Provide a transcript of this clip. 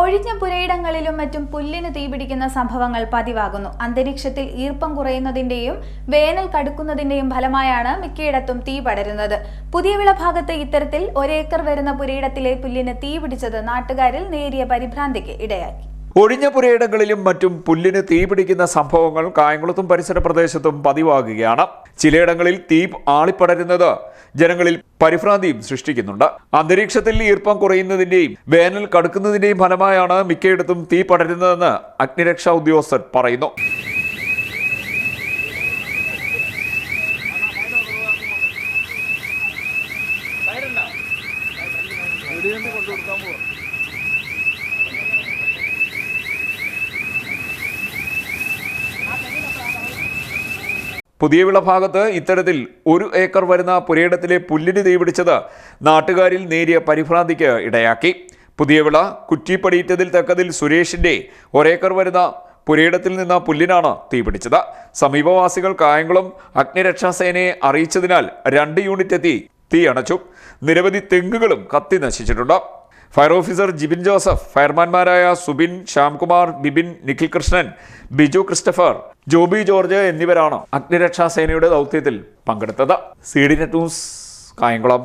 ഒഴിഞ്ഞ പുരയിടങ്ങളിലും മറ്റും പുല്ലിന് തീപിടിക്കുന്ന സംഭവങ്ങൾ പതിവാകുന്നു. അന്തരീക്ഷത്തിൽ ഈർപ്പം കുറയുന്നതിന്റെയും വേനൽ കടുക്കുന്നതിന്റെയും ഫലമായാണ് മിക്കയിടത്തും തീ പടരുന്നത്. പുതിയ വിള ഭാഗത്ത് ഇത്തരത്തിൽ ഒരേക്കർ വരുന്ന പുരയിടത്തിലെ പുല്ലിന് തീ പിടിച്ചത് നാട്ടുകാരിൽ നേരിയ പരിഭ്രാന്തിക്ക് ഇടയാക്കി. ഒഴിഞ്ഞ പുരയിടങ്ങളിലും മറ്റും പുല്ലിന് തീപിടിക്കുന്ന സംഭവങ്ങൾ കായംകുളത്തും പരിസര പ്രദേശത്തും പതിവാകുകയാണ്. ചിലയിടങ്ങളിൽ തീ ആളിപ്പടരുന്നത് ജനങ്ങളിൽ പരിഭ്രാന്തിയും സൃഷ്ടിക്കുന്നുണ്ട് അന്തരീക്ഷത്തിൽ ഈർപ്പം കുറയുന്നതിന്റെയും വേനൽ കടുക്കുന്നതിന്റെയും ഫലമായാണ് മിക്കയിടത്തും തീ പടരുന്നതെന്ന് അഗ്നിരക്ഷാ ഉദ്യോഗസ്ഥർ പറയുന്നു പുതിയ വിള ഭാഗത്ത് ഇത്തരത്തിൽ ഒരു ഏക്കർ വരുന്ന പുരയിടത്തിലെ പുല്ലിന് തീപിടിച്ചത് നാട്ടുകാരിൽ നേരിയ പരിഭ്രാന്തിക്ക് ഇടയാക്കി. പുതിയ വിള കുറ്റിപ്പടിയിട്ടതിൽ തക്കതിൽ സുരേഷിന്റെ ഒരേക്കർ വരുന്ന പുരയിടത്തിൽ നിന്ന് പുല്ലിനാണ് തീപിടിച്ചത് സമീപവാസികൾ കായംകുളം അഗ്നിരക്ഷാസേനയെ അറിയിച്ചതിനാൽ രണ്ട് യൂണിറ്റ് എത്തി തീ അണച്ചു. നിരവധി തെങ്ങുകളും കത്തി നശിച്ചിട്ടുണ്ട്. ഫയർ ഓഫീസർ ജിബിൻ ജോസഫ് ഫയർമാൻമാരായ സുബിൻ ശ്യാംകുമാർ ബിബിൻ നിഖിൽ കൃഷ്ണൻ ബിജു ക്രിസ്റ്റഫർ ജോബി ജോർജ് എന്നിവരാണ് അഗ്നിരക്ഷാ സേനയുടെ ദൗത്യത്തിൽ പങ്കെടുത്തത്. C D net news Kayamkulam.